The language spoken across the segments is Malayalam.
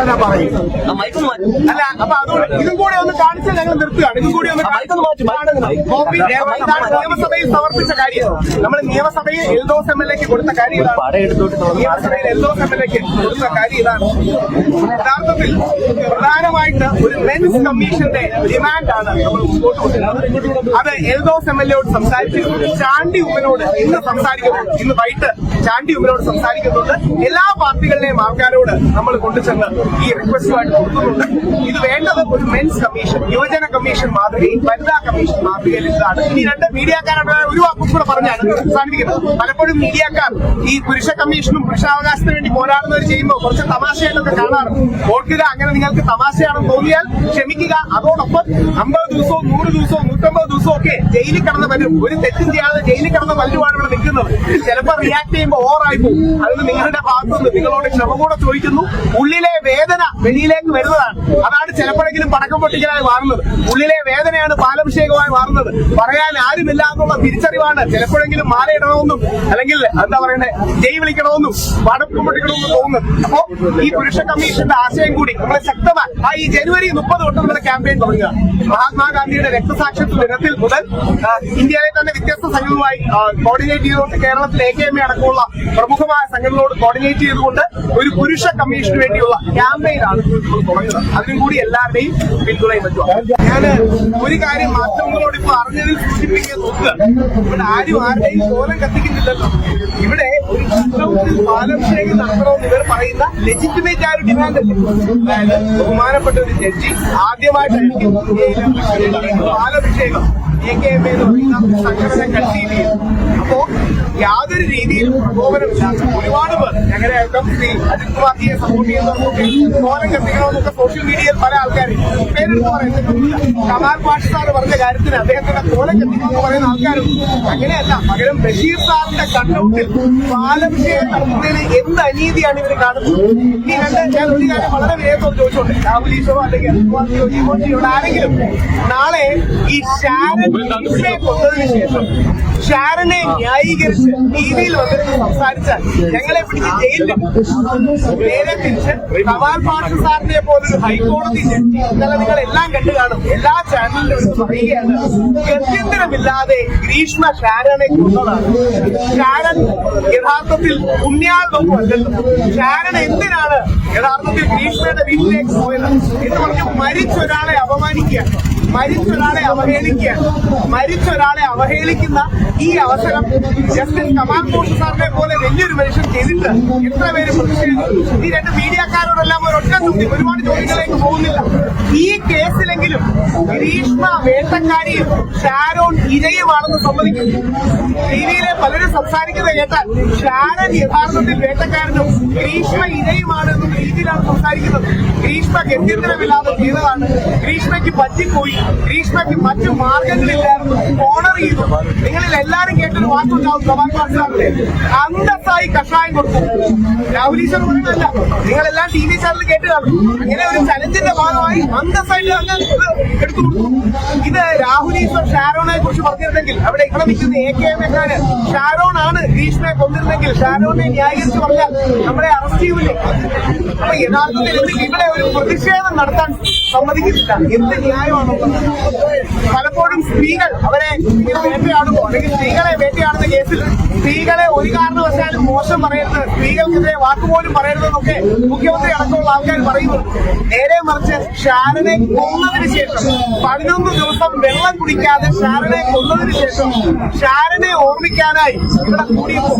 അല്ല അപ്പൊ അതുകൊണ്ട് ഇതും കൂടെ ഒന്ന് കാണിച്ച് ഞങ്ങൾ നിർത്തുകയാണ്. ഇതും കൂടി ഒന്ന് നിയമസഭയിൽ സമർപ്പിച്ച കാര്യം. നമ്മൾ നിയമസഭയിൽ എൽദോസ് എം എൽ എക്ക് കൊടുത്ത കാര്യം ഇതാണ്. പടം എടുത്തോട്ട് നിയമസഭയിൽ എൽദോസ് എം എൽ എക്ക് കൊടുത്ത കാര്യം ഇതാണ്. യഥാർത്ഥത്തിൽ പ്രധാനമായിട്ട് ഒരു മെൻസ് കമ്മീഷന്റെ ഡിമാൻഡാണ് നമ്മൾ മുമ്പോട്ട് കൊണ്ടുവരുന്നത്. അത് എൽദോസ് എം എൽ എയോട് സംസാരിച്ചിരുന്നു. ചാണ്ടി ഉമ്മനോട് ഇന്ന് സംസാരിക്കുന്നുണ്ട്. ഇന്ന് വൈകിട്ട് ചാണ്ടി ഉമ്മനോട് സംസാരിക്കുന്നുണ്ട്. എല്ലാ പാർട്ടികളിലെയും ആൾക്കാരോട് നമ്മൾ കൊണ്ടുചെന്ന് ഈ റിക്വസ്റ്റുമായിട്ട് കൊടുക്കുന്നുണ്ട് ഇത് വേണ്ടത് ഒരു മെൻസ് കമ്മീഷൻ യുവജന കമ്മീഷൻ മാതൃകയും വനിതാ കമ്മീഷൻ മാതൃകയിൽ ഇതാണ്. ഇനി രണ്ട് മീഡിയക്കാരുടെ ഒരു വാക്കും കൂടെ പറഞ്ഞാണ് അവസാനിപ്പിക്കുന്നത് പലപ്പോഴും മീഡിയക്കാർ ഈ പുരുഷ കമ്മീഷനും പുരുഷാവകാശത്തിന് വേണ്ടി പോരാടുന്നവർ ചെയ്യുമ്പോൾ കുറച്ച് തമാശയായിട്ടൊക്കെ കാണാറുണ്ട്. ഓർക്കുക അങ്ങനെ നിങ്ങൾക്ക് തമാശയാണെന്ന് തോന്നിയാൽ ക്ഷമിക്കുക. അതോടൊപ്പം അമ്പത് ദിവസവും നൂറ് ദിവസവും നൂറ്റമ്പത് ദിവസവും ഒക്കെ ജയിലിൽ കടന്ന് വരും. ഒരു തെറ്റും ചെയ്യാതെ ജയിലിൽ കടന്ന് വലുവാണ് ഇവിടെ നിൽക്കുന്നത്. ചിലപ്പോൾ റിയാക്ട് ചെയ്യുമ്പോൾ ഓവറായി പോകും. അതിന് നിങ്ങളുടെ ഭാഗത്തുനിന്ന് നിങ്ങളോട് ക്ഷമ കൂടെ ചോദിക്കുന്നു. ഉള്ളിലെ വേദന വെളിയിലേക്ക് വരുന്നതാണ്. അതാണ് ചിലപ്പോഴെങ്കിലും പടക്കം പൊട്ടിക്കലായി മാറുന്നത്. ഉള്ളിലെ വേദനയാണ് പാലഭിഷേകമായി മാറുന്നത്. പറയാൻ ആരുമില്ല എന്നുള്ള തിരിച്ചറിവാണ് ചിലപ്പോഴെങ്കിലും മാലയിടണമെന്നും അല്ലെങ്കിൽ എന്താ പറയണ്ടേ ജയ് വിളിക്കണമെന്നും പടക്കം പൊട്ടിക്കണമെന്നും തോന്നുന്നത്. അപ്പോ ഈ പുരുഷ കമ്മീഷന്റെ ആശയം കൂടി നമ്മളെ ശക്തമായി ആ ഈ ജനുവരി മുപ്പത് തൊട്ട് നമ്മുടെ ക്യാമ്പയിൻ തുടങ്ങുക. മഹാത്മാഗാന്ധിയുടെ രക്തസാക്ഷിത്വ ദിനത്തിൽ മുതൽ ഇന്ത്യയിലെ തന്നെ വ്യത്യസ്ത സംഘങ്ങളുമായി കോർഡിനേറ്റ് ചെയ്തുകൊണ്ട് കേരളത്തിലെ എ കെ എം എ അടക്കമുള്ള പ്രമുഖമായ സംഘങ്ങളോട് കോർഡിനേറ്റ് ചെയ്തുകൊണ്ട് ഒരു പുരുഷ കമ്മീഷന് വേണ്ടിയുള്ള ക്യാമ്പയിനാണ് തുടങ്ങുന്നത്. അതിനും കൂടി എല്ലാവരുടെയും പിന്തുണയും ഞാൻ ഒരു കാര്യം മാധ്യമങ്ങളോട് ഇപ്പൊ അറിഞ്ഞതിൽ സൂചിപ്പിക്കാൻ നോക്കുക ഇവിടെ ആരും ആരുടെയും കോലം കത്തിക്കുന്നില്ലല്ലോ ഇവിടെ ഒരു ചട്ടത്തിൽ പാലഭിഷേകം നടത്തണമെന്ന് ഇവർ പറയുന്ന ലെജിറ്റിമേറ്റ് ആ ഒരു ഡിമാൻഡ് അല്ലേ ബഹുമാനപ്പെട്ട ഒരു ജഡ്ജി ആദ്യമായിട്ടായിരിക്കും ഇന്ത്യയിലെ എ കെ എം എന്ന് പറയുന്ന സംഘടന കൺസീവ് ചെയ്യും അപ്പോ യാതൊരു രീതിയിലും പ്രകോപനമില്ലാത്ത ഒരുപാട് പേർ ഞങ്ങളെയൊക്കെ ശ്രീ അജിത് കുമാർജിയെ സപ്പോർട്ട് ചെയ്യുന്നവർക്കൊക്കെ കോലം കത്തിക്കണമെന്നൊക്കെ സോഷ്യൽ മീഡിയയിൽ പല ആൾക്കാരും പേരെടുത്ത് പറയുന്നില്ല കമാൽ പാഷ് സാർ പറഞ്ഞ കാര്യത്തിന് അദ്ദേഹത്തിന്റെ കോലം കത്തിക്കണമെന്ന് പറയുന്ന ആൾക്കാരും അങ്ങനെയല്ല. പകരം ബഷീർ സാറിന്റെ കണ്ണൗട്ടിൽ പാലം നടത്തുന്നതിന് എന്ത് അനീതിയാണ് ഇവർ കാണുന്നത്? ഇനി രണ്ട് ഞാൻ ഒരു കാര്യം വളരെ വേഗത്തോട് ചോദിച്ചോട്ടെ. രാഹുൽ ഈശോ അല്ലെങ്കിൽ അജിത് കുമാർജിയോ ജീവോജിയോട് ആരെങ്കിലും നാളെ ഈ ഷാരൻ കൊണ്ടതിന് കൊന്നതിന് ശേഷം ഷാരനെ ന്യായീകരിച്ച് ടിവിയിൽ വന്നിട്ട് സംസാരിച്ചാൽ ഞങ്ങളെ പിടിച്ച് ജയിലിൽ നേരെ തിരിച്ച് കമാൽ പാഷ സാറിനെ പോലൊരു ഹൈക്കോടതി ജഡ്ജി ഇന്നലെ നിങ്ങൾ എല്ലാം കണ്ടു കാണും. എല്ലാ ചാനലിലും എടുത്ത് പറയുകയാണ് ഗത്യന്തരമില്ലാതെ ഗ്രീഷ്മ ഷാരനെ കൊന്നതാണ്. ഷാരൻ യഥാർത്ഥത്തിൽ പുണ്യാളൊന്നും അല്ലല്ലോ. ഷാരൻ എന്തിനാണ് യഥാർത്ഥത്തിൽ ഗ്രീഷ്മയുടെ വീട്ടിലേക്ക് പോയത്? എന്ന് പറഞ്ഞു മരിച്ചൊരാളെ അപമാനിക്കുക. മരിച്ചൊരാളെ അവഹേളിക്കുക. മരിച്ചൊരാളെ അവഹേളിക്കുന്ന ഈ അവസരം ജസ്റ്റിസ് സാറിനെ പോലെ വലിയൊരു മനുഷ്യൻ ചെയ്തിട്ട് എത്ര പേര് പ്രതിഷേധിച്ചു? ഈ രണ്ട് മീഡിയക്കാരോടെല്ലാം ഒരൊറ്റ ചോദ്യം. ഒരുപാട് ചോദ്യങ്ങളിലേക്ക് പോകുന്നില്ല. ഈ കേസിലെങ്കിലും ഗ്രീഷ്മ വേട്ടക്കാരിയും ഷാരോൺ ഇരയുമാണെന്ന് സമ്മതിക്കുന്നു. ടിവിയിലെ പലരും സംസാരിക്കുന്നത് കേട്ടാൽ ഷാരൻ യഥാർത്ഥത്തിൽ വേട്ടക്കാരനും ഗ്രീഷ്മ ഇരയുമാണ് എന്നുള്ള രീതിയിലാണ് സംസാരിക്കുന്നത്. ഗ്രീഷ്മ ഗത്യന്തരമില്ലാതെ ചെയ്തതാണ്. ഗ്രീഷ്മയ്ക്ക് പറ്റിപ്പോയി. ഗ്രീഷ്മയ്ക്ക് മറ്റു മാർഗങ്ങളില്ലായിരുന്നു. ഓണർ ചെയ്തു. നിങ്ങളിൽ എല്ലാവരും കേട്ടൊരു വാക്കുണ്ടാവും. സഭാൻ അന്തസ്സായി കഷായം കൊടുക്കും രാഹുൽ ഈശ്വർ പറയുന്നതല്ല. നിങ്ങളെല്ലാം ടി വി ചാനൽ കേട്ട് കാണും അങ്ങനെ ഒരു ചലഞ്ചിന്റെ ഭാഗമായി അന്തസ്സായിട്ട് ഇത് എടുത്തു ഇത് രാഹുൽ ഈശ്വർ ഷാരോണെ കുറിച്ച് പറഞ്ഞിരുന്നെങ്കിൽ അവിടെ ഇവിടെ നിൽക്കുന്ന എ കെ എം എക്കാര് ഷാരോൺ ആണ് ഗ്രീഷ്മയെ കൊണ്ടിരുന്നെങ്കിൽ ഷാരോണിനെ ന്യായീകരിച്ച് പറഞ്ഞാൽ നമ്മളെ അറസ്റ്റ് ചെയ്യൂലേ അപ്പൊ യഥാർത്ഥത്തിൽ ഇവിടെ ഒരു പ്രതിഷേധം നടത്താൻ സമ്മതിക്കുന്നില്ല. എന്ത് ന്യായമാണുള്ളത്? പലപ്പോഴും സ്ത്രീകൾ അവരെ ഇങ്ങനെ അല്ലെങ്കിൽ സ്ത്രീകളെ വേട്ടയാടുന്ന കേസിൽ സ്ത്രീകളെ ഒരു കാരണവശാലും മോശം പറയരുത്. സ്ത്രീകൾക്കെതിരെ വാക്കുപോലും പറയരുതെന്നൊക്കെ മുഖ്യമന്ത്രി അടക്കമുള്ള ആൾക്കാർ പറയുന്നു നേരെ മറിച്ച് ഷാരനെ കൊന്നതിന് ശേഷം പതിനൊന്ന് ദിവസം വെള്ളം കുടിക്കാതെ ഷാരനെ കൊന്നതിന് ശേഷം ഷാരനെ ഓർമ്മിക്കാനായി ഇവിടെ കൂടിയപ്പോ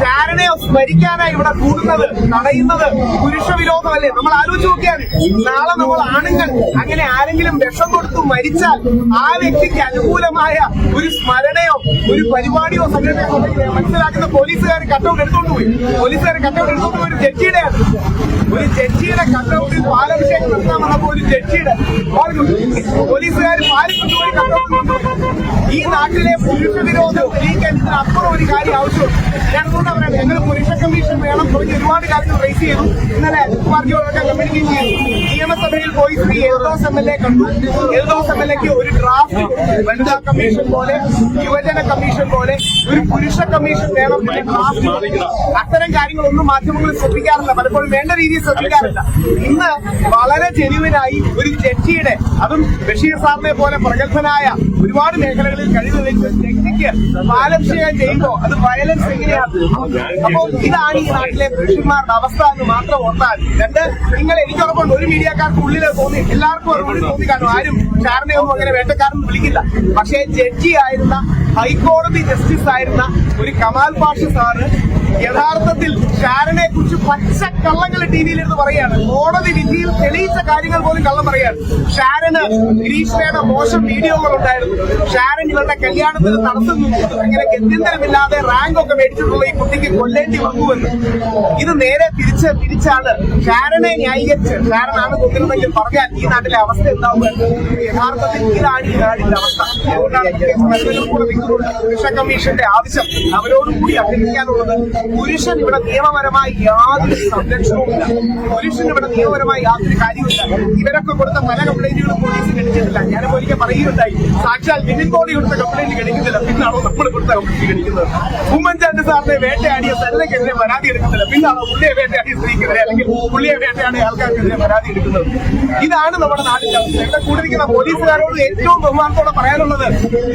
ഷാരനെ സ്മരിക്കാനായി ഇവിടെ കൂടുന്നത് തടയുന്നത് പുരുഷ വിരോധമല്ലേ നമ്മൾ ആലോചിച്ച് നോക്കിയാൽ നാളെ നമ്മൾ ആണുങ്ങൾ അങ്ങനെ ആരെങ്കിലും വിഷം കൊടുത്തു മരിച്ചാൽ ആ വ്യക്തിക്ക് അനുകൂലമായ ഒരു സ്മരണയോ ഒരു പരിപാടിയോ ഉണ്ടെങ്കിൽ മനസ്സിലാക്കുന്ന പോലീസുകാർ കട്ടൗട്ട് എടുത്തോണ്ട് പോയി. പോലീസുകാർ കട്ടൗട്ട് എടുത്തോണ്ട് പോയി. ഒരു ജഡ്ജിയുടെയാണ് ഒരു ജഡ്ജിയുടെ കട്ടൗട്ടിൽ പാലഭിഷേകം നടത്താൻ വന്നപ്പോ ഒരു ജഡ്ജിയുടെ പോലീസുകാർ കട്ടൗട്ട് ഈ നാട്ടിലെ പുരുഷ വിരോധം തെളിയിക്കാൻ ഇതിന് അപ്പുറം ഒരു കാര്യം ആവശ്യമുണ്ട്. ഞാൻ അതുകൊണ്ട് പറയാം ഞങ്ങൾ പുരുഷ കമ്മീഷൻ വേണം തുടങ്ങി ഒരുപാട് കാര്യങ്ങൾ റേസ് ചെയ്തു. ഇന്നലെ പാർട്ടിയോടൊക്കെ കമ്മ്യൂണിക്കേറ്റ് ചെയ്തു. നിയമസഭയിൽ പോയി Shri Eldhose M L A കണ്ടു. എൽദോസ് എം എൽ എക്ക് ഒരു ഡ്രാഫ്റ്റ് വനിതാ കമ്മീഷൻ പോലെ യുവജന കമ്മീഷൻ പോലെ ഒരു പുരുഷ കമ്മീഷൻ വേണം അത്തരം കാര്യങ്ങളൊന്നും മാധ്യമങ്ങൾ ശ്രദ്ധിക്കാറില്ല. പലപ്പോഴും വേണ്ട രീതിയിൽ ശ്രദ്ധിക്കാറില്ല. ഇന്ന് വളരെ ജെനുവിനായി ഒരു ജഡ്ജിയുടെ അതും ബഷീർ സാറിനെ പോലെ പ്രഗത്ഭനായ ഒരുപാട് മേഖലകളിൽ കഴിവ് വെച്ച് ജഡ്ജിക്ക് ബാലൻസ് ചെയ്യാൻ ചെയ്യുമ്പോൾ അത് വയലൻസ് എങ്ങനെയാണ്? അപ്പോൾ ഇതാണ് ഈ നാട്ടിലെ പുരുഷന്മാരുടെ അവസ്ഥ എന്ന് മാത്രം ഓർത്താൽ രണ്ട് നിങ്ങൾ എനിക്കോടൊപ്പം ഒരു മീഡിയക്കാർക്ക് ഉള്ളിൽ തോന്നി. എല്ലാവർക്കും ഒരു ഉള്ളിൽ തോന്നി. കാണും ആരും ഷാറിനെ ഒന്നും അങ്ങനെ വേട്ടക്കാരൻ വിളിക്കില്ല. പക്ഷേ ജഡ്ജി ആയിരുന്ന ഹൈക്കോടതി ജസ്റ്റിസ് ആയിരുന്ന ഒരു കമാൽ പാഷ സാറ് യഥാർത്ഥത്തിൽ ഷാരനെ കുറിച്ച് പച്ച കള്ളങ്ങൾ ടി വിയിലിരുന്ന് പറയുകയാണ്. കോടതി വിധിയിൽ തെളിയിച്ച കാര്യങ്ങൾ പോലും കള്ളം പറയാണ് ഷാരന് ഗ്രീഷ്മയുടെ മോശം വീഡിയോകൾ ഉണ്ടായിരുന്നു. ഷാരൻ ഇവരുടെ കല്യാണത്തിന് നടത്തുന്നു അങ്ങനെ ഗത്യന്തരമില്ലാതെ റാങ്ക് ഒക്കെ മേടിച്ചിട്ടുള്ള ഈ കുട്ടിക്ക് കൊല്ലേണ്ടി വന്നുവെന്ന്. ഇത് നേരെ തിരിച്ച് തിരിച്ചാണ് ഷാരനെ ന്യായീകരിച്ച് ഷാരനാണ് കൊന്നിരുന്നെങ്കിൽ പറഞ്ഞാൽ ഈ നാട്ടിലെ അവസ്ഥ എന്താവും യഥാർത്ഥത്തിൽ ഇതാണ് ഈ നാടിന്റെ അവസ്ഥ. പുരുഷ കമ്മീഷന്റെ ആവശ്യം അവരോടും കൂടി അഭ്യർത്ഥിക്കാനുള്ളത് പുരുഷൻ ഇവിടെ നിയമപരമായി യാതൊരു സംരക്ഷണവുമില്ല. പുരുഷൻ ഇവിടെ നിയമപരമായി യാതൊരു കാര്യമില്ല ഇവരൊക്കെ കൊടുത്ത പല കംപ്ലൈന്റുകളും പോലീസ് ഗണിച്ചിട്ടില്ല ഞാനിപ്പോ ഒരിക്കൽ പറയുകയുണ്ടായി. സാക്ഷാൽ വിനിൻ ബോഡി കൊടുത്ത കംപ്ലൈന്റ് ഗണിക്കുന്നില്ല പിന്നാണോ നമ്മൾ കൊടുത്ത കംപ്ലൈന്റ് ഗണിക്കുന്നത് ഉമ്മൻചാണ്ടി സാറിനെ വേട്ടയാടിയ സരിതയ്ക്കെതിരെ പരാതി എടുക്കുന്നില്ല. പിന്നാണോ പുള്ളിയെ വേട്ടയാടിയ സ്ത്രീക്കെതിരെ അല്ലെങ്കിൽ പുള്ളിയെ വേട്ടയാടിയ ആൾക്കാർക്കെതിരെ പരാതി എടുക്കുന്നത്? ഇതാണ് നമ്മുടെ നാടിന്റെ അവസ്ഥ. ഇവിടെ കൂടിയിരിക്കുന്ന പോലീസുകാരോട് ഏറ്റവും ബഹുമാനത്തോടെ പറയാനുള്ളത്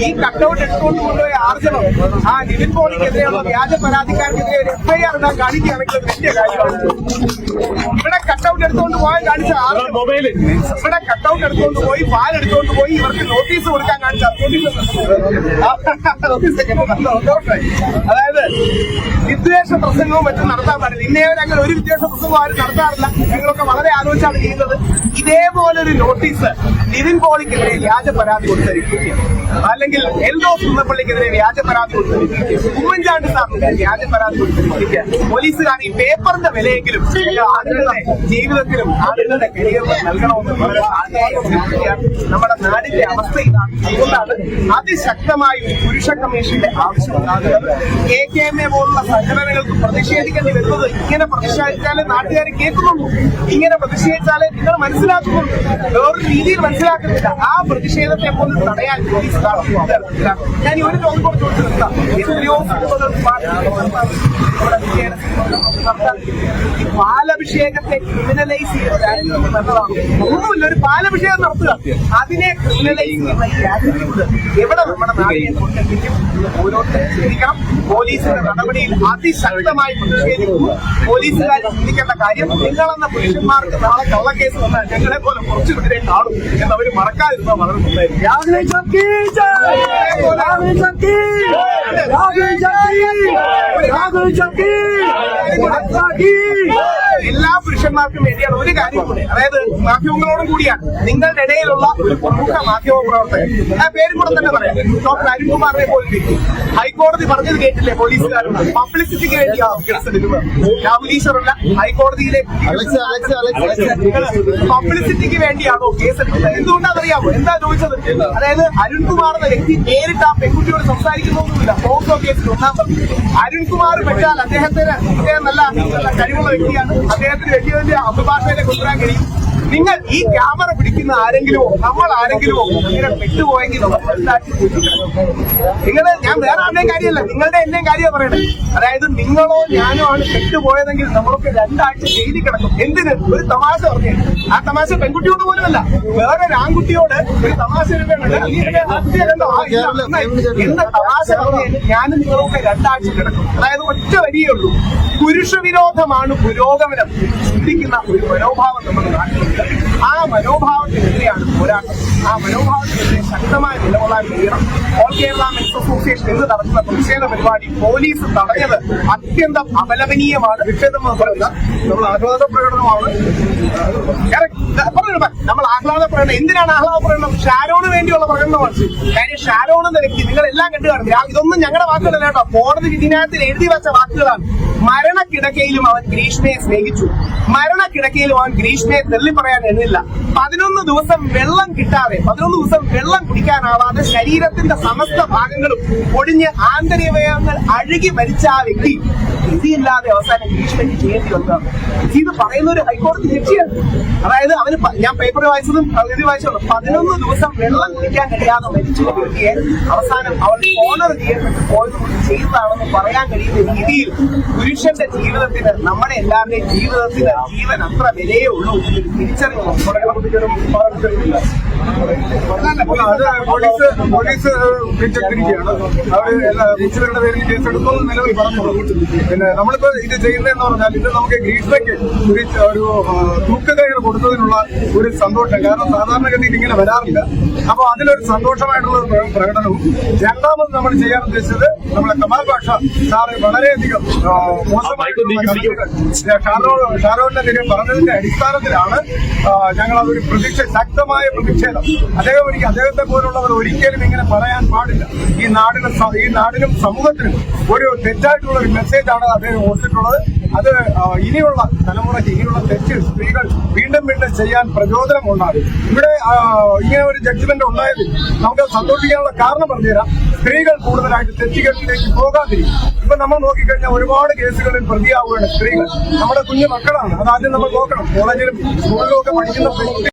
ഈ കട്ടൗട്ട് എടുത്തുകൊണ്ട് കൊണ്ടുപോയ ആർജനം ആ നിതിൻ പോളിക്കെതിരെയുള്ള വ്യാജ പരാതിക്കാർക്കെതിരെ എഫ്ഐആർ ഇടാൻ കാണിക്കുകയാണെങ്കിൽ വലിയ കാര്യമാണ്. ഇവിടെ കട്ടൗട്ട് എടുത്തുകൊണ്ട് പോകാൻ കാണിച്ച ആർജനം മൊബൈൽ ഇവിടെ കട്ടൗട്ട് എടുത്തുകൊണ്ട് പോയി പാൽ എടുത്തുകൊണ്ട് പോയി ഇവർക്ക് നോട്ടീസ് കൊടുക്കാൻ കാണിച്ച. അതായത് വിദ്വേഷ പ്രസംഗവും മറ്റും നടത്താൻ പാടില്ല. ഇന്നേവരെ അങ്ങനെ ഒരു വിദ്വേഷ പ്രസംഗവും ആരും നടത്താറില്ല. ഞങ്ങളൊക്കെ വളരെ ആലോചിച്ചാണ് ചെയ്യുന്നത്. ഇതേപോലെ ഒരു നോട്ടീസ് നിതിൻ പോളിക്കെതിരെ വ്യാജ പരാതി കൊടുത്തിരിക്കുകയും അല്ലെങ്കിൽ എൽദോ കുന്നപ്പള്ളിക്കെതിരെ വ്യാജ പരാതി കൊടുത്തിരിക്കുകയും ഉമ്മൻചാണ്ടി സാറിന്റെ വ്യാജ പരാതി കൊടുത്തിരിക്കുക പോലീസുകാർ ഈ പേപ്പറിന്റെ വിലയെങ്കിലും ആളുകളുടെ ജീവിതത്തിലും ആളുകളുടെ ആഗ്രഹം നമ്മുടെ നാടിന്റെ അവസ്ഥ ഇതാണ് അതിശക്തമായി ഒരു പുരുഷ കമ്മീഷന്റെ ആവശ്യമുണ്ടാകുന്നത് കെ കെ എം എ പോലുള്ള സംഘടനകൾക്ക് പ്രതിഷേധിക്കേണ്ടി വരുന്നത് ഇങ്ങനെ പ്രതിഷേധിച്ചാലേ നാട്ടുകാർ കേൾക്കുന്നുള്ളൂ ഇങ്ങനെ പ്രതിഷേധിച്ചാലേ നിങ്ങൾ മനസ്സിലാക്കുന്നുള്ളൂ വേറൊരു രീതിയിൽ മനസ്സിലാക്കുന്നില്ല ആ പ്രതിഷേധത്തെ പോലും തടയാൻ പോലീസ് ഞാൻ ഈ ഒരു ചോദ്യം കൂടെ ചോദിച്ചു നിർത്താം എത്രയോ സിനിമകൾ പാലഭിഷേകത്തെ ക്രിമിനലൈസ് ചെയ്യുന്നത് നല്ലതാണ്. ഒന്നുമില്ല ഒരു പാലഭിഷേകം നടത്തുക. അതിനെ എവിടെ നമ്മുടെ നാടിനെ കൊണ്ടെത്തിക്കും ഓരോരുത്തരും ചിന്തിക്കണം. പോലീസിന്റെ നടപടിയിൽ അതിശക്തമായി പ്രതിഷേധിക്കുന്നു. പോലീസുകാർ ചിന്തിക്കേണ്ട കാര്യം നിങ്ങളെന്ന പുരുഷന്മാർക്ക് നാളെ കള്ളക്കേസ് വന്നാൽ ഞങ്ങളെ പോലെ കുറച്ചു പേരെ കാണും എന്നവർ മറക്കാതിരുന്ന വളരെ നന്നായിരിക്കും. എല്ലാ പുരുഷന്മാർക്കും വേണ്ടിയാണ്. ഒരു കാര്യം കൂടി. അതായത് മാധ്യമങ്ങളോടും കൂടിയാണ്. നിങ്ങളുടെ ഇടയിലുള്ള ഒരു പ്രമുഖ മാധ്യമ പ്രവർത്തകൻ. ആ പേരും കൂടെ തന്നെ പറയാം. ഡോക്ടർ അരുൺകുമാറിനെ പോലെ വ്യക്തി. ഹൈക്കോടതി പറഞ്ഞത് കേട്ടില്ലേ പോലീസുകാരും പബ്ലിസിറ്റിക്ക് വേണ്ടിയാണ് കേസെടുക്കുന്നത് രാഹുൽ ഈശ്വറല്ല ഹൈക്കോടതിയിലെ പബ്ലിസിറ്റിക്ക് വേണ്ടിയാണോ കേസ് എടുക്കുന്നത്? എന്തുകൊണ്ടാണെന്നറിയാമോ എന്താ ചോദിച്ചത്? അതായത് അരുൺകുമാർ എന്ന വ്യക്തി നേരിട്ട് ആ പെൺകുട്ടിയോട് സംസാരിക്കുന്നൊന്നുമില്ല. പോക്സോ കേസിൽ ഒന്നാം പ്രതി അരുൺകുമാർ പറ്റാൽ അദ്ദേഹത്തിന് അദ്ദേഹം നല്ല നല്ല കഴിവുള്ള വ്യക്തിയാണ്. അദ്ദേഹത്തിന് വലിയ വലിയ അഭിഭാഷകരെ കൊണ്ടുവരാൻ കഴിയും. നിങ്ങൾ ഈ ക്യാമറ പിടിക്കുന്ന ആരെങ്കിലുമോ നമ്മൾ ആരെങ്കിലുമോ ഇങ്ങനെ പെട്ടുപോയെങ്കിൽ നമ്മൾ നിങ്ങൾ ഞാൻ വേറെ ആരുടെയും കാര്യമല്ല നിങ്ങളുടെ എന്റെയും കാര്യമാണ് പറയണത്. അതായത് നിങ്ങളോ ഞാനോ ആണ് പെട്ടുപോയതെങ്കിൽ നമ്മളൊക്കെ രണ്ടാഴ്ച ജയിലിൽ കിടക്കും. എന്തിന്? ഒരു തമാശ പറഞ്ഞു. ആ തമാശ പെൺകുട്ടിയോട് പോലുമല്ല. വേറെ ഒരു ആൺകുട്ടിയോട് ഒരു തമാശ. എന്ന തമാശ പറഞ്ഞു ഞാനും നിങ്ങളൊക്കെ രണ്ടാഴ്ച കിടക്കും. അതായത് ഒറ്റ വരിയേ ഉള്ളൂ. പുരുഷ വിരോധമാണ് പുരോഗമനം. ചിന്തിക്കുന്ന ഒരു മനോഭാവം നമ്മൾ നാട്ടിലുണ്ട് ആ മനോഭാവത്തിനെതിരെയാണ് പോരാട്ടം. ആ മനോഭാവത്തിനെതിരെ ശക്തമായ നിലകൊള്ളാൻ കഴിയണം ഓൾ കേരള മെൻസ് അസോസിയേഷൻ ഇന്ന് നടത്തുന്ന പ്രതിഷേധ പരിപാടി പോലീസ് തടഞ്ഞത് അത്യന്തം അപലപനീയമാണ്. മാത്രമല്ല നമ്മൾ ആഹ്ലാദ പ്രകടനമാണ്. നമ്മൾ ആഹ്ലാദ പ്രകടനം എന്തിനാണ് ആഹ്ലാദ പ്രകടനം? ഷാരോണ് വേണ്ടിയുള്ള പ്രകടനമാണ് കാര്യം ഷാരോൺ എന്ന വ്യക്തി നിങ്ങൾ എല്ലാം കണ്ടു കാണുന്നില്ല ഇതൊന്നും ഞങ്ങളുടെ വാക്കുകളല്ല കേട്ടോ. കോടതി വിധിനായത്തിൽ എഴുതി വെച്ച വാക്കുകളാണ്. മരണക്കിടക്കയിലും അവൻ ഗ്രീഷ്മയെ സ്നേഹിച്ചു. മരണക്കിടക്കയിലും അവൻ ഗ്രീഷ്മയെ തള്ളി പറയാൻ എണ്ണില്ല പതിനൊന്ന് ദിവസം വെള്ളം കിട്ടാതെ പതിനൊന്ന് ദിവസം വെള്ളം കുടിക്കാനാവാതെ ശരീരത്തിന്റെ സമസ്ത ഭാഗങ്ങളും ഒടിഞ്ഞ് ആന്തരികവയവങ്ങൾ അഴുകി മരിച്ച ആ വ്യക്തി വിധിയില്ലാതെ അവസാനം ഗ്രീഷ്മയ്ക്ക് ചെയ്യേണ്ടി വന്നതാണ് ഇത് പറയുന്ന ഒരു ഹൈക്കോടതി ജഡ്ജിയാണ്. അതായത് അവന് ഞാൻ പേപ്പർ വായിച്ചതും പകുതി വായിച്ചതും പതിനൊന്ന് ദിവസം വെള്ളം കുടിക്കാൻ കഴിയാതെ മരിച്ചു കുട്ടിയെ അവസാനം അവൾ ഓണർ ചെയ്യപ്പെട്ട് പോയത് കൊണ്ട് ചെയ്തതാണെന്ന് പറയാൻ കഴിയുന്ന രീതിയിൽ പുരുഷന്റെ ജീവിതത്തിന് നമ്മുടെ എല്ലാവരുടെയും ജീവിതത്തിന് ജീവൻ അത്ര വിലയേ ഉള്ളൂ. തിരിച്ചറിയുന്നു അത് പോലീസ് പോലീസ് പിടിച്ചെടുത്തിരിക്കുകയാണ്. എല്ലാ പേരിൽ കേസെടുക്കും നിലവിൽ പറഞ്ഞുള്ളൂ പിന്നെ നമ്മളിപ്പോ ഇത് ചെയ്യുന്നതെന്ന് പറഞ്ഞാൽ ഇത് നമുക്ക് ഗ്രീഷ്മയ്ക്ക് ഒരു ഒരു തൂക്കുകയർ കൊടുത്തതിനുള്ള ഒരു സന്തോഷം. കാരണം സാധാരണഗതിയിൽ ഇങ്ങനെ വരാറില്ല. അപ്പൊ അതിലൊരു സന്തോഷമായിട്ടുള്ള പ്രകടനവും രണ്ടാമത് നമ്മൾ ചെയ്യാൻ ഉദ്ദേശിച്ചത് നമ്മളെ കമാൽ ഭാഷ സാറ് വളരെയധികം ഷാരോന്റെ ഷാരോണിനെതിരെ പറഞ്ഞതിന്റെ അടിസ്ഥാനത്തിലാണ് ഞങ്ങൾ അതൊരു പ്രതീക്ഷ ശക്തമായ പ്രതിഷേധം. അദ്ദേഹം എനിക്ക് അദ്ദേഹത്തെ പോലുള്ളവർ ഒരിക്കലും ഇങ്ങനെ പറയാൻ പാടില്ല. ഈ നാടിന് ഈ നാടിനും സമൂഹത്തിനും ഒരു തെറ്റായിട്ടുള്ള ഒരു മെസ്സേജാണ് അദ്ദേഹം ഓർത്തിട്ടുള്ളത് അത് ഇനിയുള്ള തലമുറയ്ക്ക് ഇനിയുള്ള തെറ്റ് സ്ത്രീകൾ വീണ്ടും വീണ്ടും ചെയ്യാൻ പ്രചോദനം ഉണ്ടാകും. ഇവിടെ ഇങ്ങനെ ഒരു ജഡ്ജ്മെന്റ് ഉണ്ടായത് നമുക്ക് സന്തോഷിക്കാനുള്ള കാരണം പറഞ്ഞുതരാം. സ്ത്രീകൾ കൂടുതലായിട്ട് തെറ്റുകളിലേക്ക് പോകാതിരിക്കും. ഇപ്പൊ നമ്മൾ നോക്കിക്കഴിഞ്ഞാൽ ഒരുപാട് കേസുകളിൽ പ്രതിയാവുകയാണ് സ്ത്രീകൾ. നമ്മുടെ കുഞ്ഞു മക്കളാണ്. അതാദ്യം നമ്മൾ നോക്കണം. കോളേജിലും സ്കൂളിലും ഒക്കെ പഠിക്കുന്ന